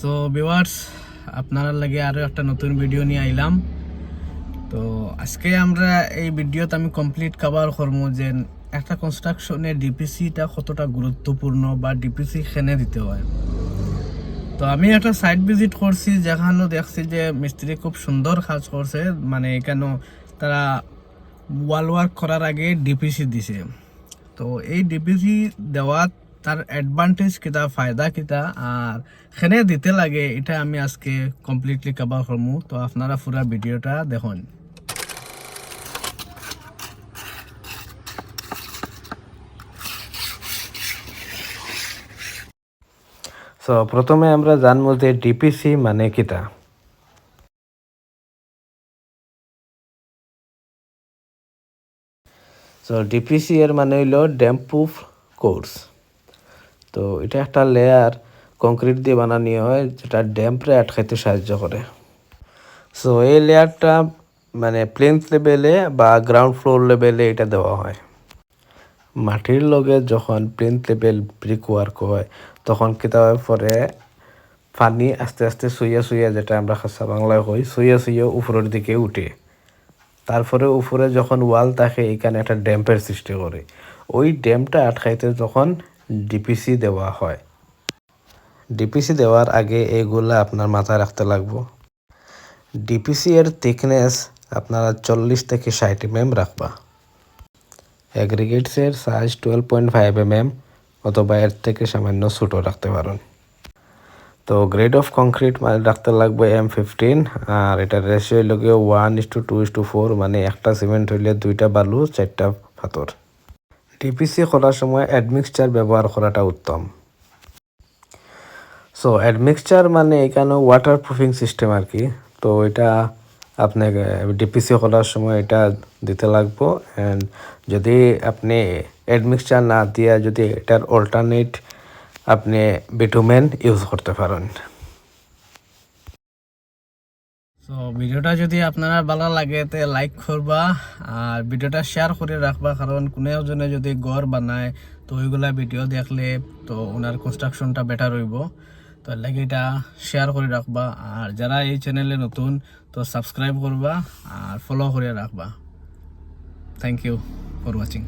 So viewers আপনারা লাগে আরও একটা নতুন ভিডিও নিয়ে আইলাম। তো, আজকে আমরা এই ভিডিওতে আমি কমপ্লিট কভার করব যে একটা কনস্ট্রাকশনে ডিপিসিটা কতটা গুরুত্বপূর্ণ বা ডিপিসি খেনে দিতে হয়। তো, আমি একটা সাইট ভিজিট করছি যেখানে দেখছি যে মিস্ত্রি খুব সুন্দর কাজ করছে। মানে এখানে তারা ওয়াল ওয়ার্ক করার আগে ডিপিসি দিছে। তো, এই ডিপিসি দেওয়া তার অ্যাডভান্টেজ কিতা ফায়দা কিতা আর খেনে দিতে লাগে, এটা আমি আজকে কমপ্লিটলি কভার করব তো আপনারা পুরা ভিডিওটা দেখুন। সো প্রথমে আমরা জানব যে ডিপিসি মানে কিটা। সো ডিপিসি এর মানে হইল ড্যাম প্রুফ কোর্স তো এটা একটা লেয়ার কংক্রিট দিয়ে বানানো হয়, যেটা ড্যাম্পরে আটকাইতে সাহায্য করে। সো এই লেয়ারটা মানে প্লেন্থ লেভেলে বা গ্রাউন্ড ফ্লোর লেভেলে এটা দেওয়া হয়। মাটির লগে যখন প্লেন্থ লেভেল ব্রিক ওয়ার্ক হয়, তখন কিতাবের পরে পানি আস্তে আস্তে শুইয়া শুইয়া যেটা আমরা খাসা বাংলায় কই, শুইয়া শুইয়া উপরের দিকে উঠে। তারপরে উপরে যখন ওয়াল থাকে, এখানে একটা ড্যাম্পের সৃষ্টি করে। ওই ড্যাম্পটা আটকাইতে তখন ডিপিসি দেওয়া হয়। ডিপিসি দেওয়ার আগে এগুলা আপনার মাথায় রাখতে লাগবো। ডিপিসি এর থিকনেস আপনারা চল্লিশ থেকে ষাট এম এম রাখবা। অ্যাগ্রিগেটসের size twelve point five M M অথবা এর থেকে সামান্য ছোটো রাখতে পারেন। তো গ্রেড অফ কংক্রিট মানে রাখতে লাগবে এম ফিফটিন আর এটার রেশিও লগে one is to two is to four মানে একটা সিমেন্ট হইলে দুইটা বালু, চারটা পাথর। ডিপিসি করার সময় অ্যাডমিক্সচার ব্যবহার করাটা উত্তম। সো অ্যাডমিক্সচার মানে এখানে ওয়াটার প্রুফিং সিস্টেম আর কি। তো এটা আপনাকে ডিপিসি করার সময় এটা দিতে লাগবো। অ্যান্ড যদি আপনি অ্যাডমিক্সচার না দিয়ে যদি এটার অল্টারনেট আপনি বিটুমেন ইউজ করতে পারেন। তো ভিডিওটা যদি আপনারা ভালো লাগে, তে লাইক করবা আর ভিডিওটা শেয়ার করে রাখবা, কারণ কোনো জনে যদি ঘর বানায়, তো ওইগুলা ভিডিও দেখলে তো ওনার কনস্ট্রাকশনটা বেটার হইব। তো লাগে এটা শেয়ার করে রাখবা আর যারা এই চ্যানেলে নতুন, তো সাবস্ক্রাইব করবা আর ফলো করে রাখবা। Thank you for watching